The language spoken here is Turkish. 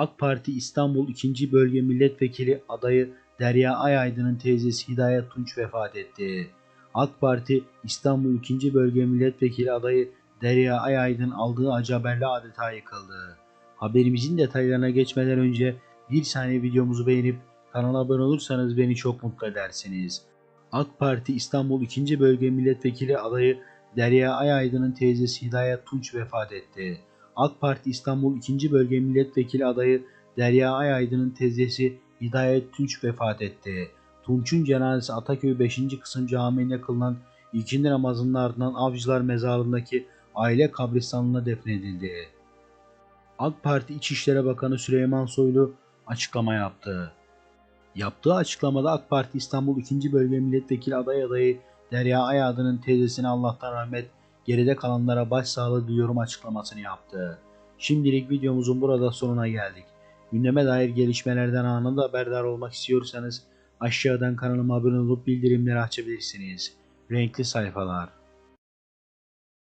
AK Parti İstanbul 2. Bölge Milletvekili adayı Derya Ayaydın'ın teyzesi Hidayet Tunç vefat etti. AK Parti İstanbul 2. Bölge Milletvekili adayı Derya Ayaydın aldığı acı haberle adeta yıkıldı. Haberimizin detaylarına geçmeden önce bir saniye videomuzu beğenip kanala abone olursanız beni çok mutlu edersiniz. AK Parti İstanbul 2. Bölge Milletvekili adayı Derya Ayaydın'ın teyzesi Hidayet Tunç vefat etti. AK Parti İstanbul 2. Bölge Milletvekili adayı Derya Ayaydın'ın teyzesi Hidayet Tunç vefat etti. Tunç'un cenazesi Ataköy 5. Kısım Camii'nde kılınan ikindi namazının ardından Avcılar Mezarlığı'ndaki aile kabristanlığına defnedildi. AK Parti İçişleri Bakanı Süleyman Soylu açıklama yaptı. Yaptığı açıklamada AK Parti İstanbul 2. Bölge Milletvekili aday adayı Derya Ayadı'nın teyzesine Allah'tan rahmet, geride kalanlara başsağlığı diliyorum açıklamasını yaptı. Şimdilik videomuzun burada sonuna geldik. Gündeme dair gelişmelerden anında haberdar olmak istiyorsanız aşağıdan kanalıma abone olup bildirimleri açabilirsiniz. Renkli sayfalar.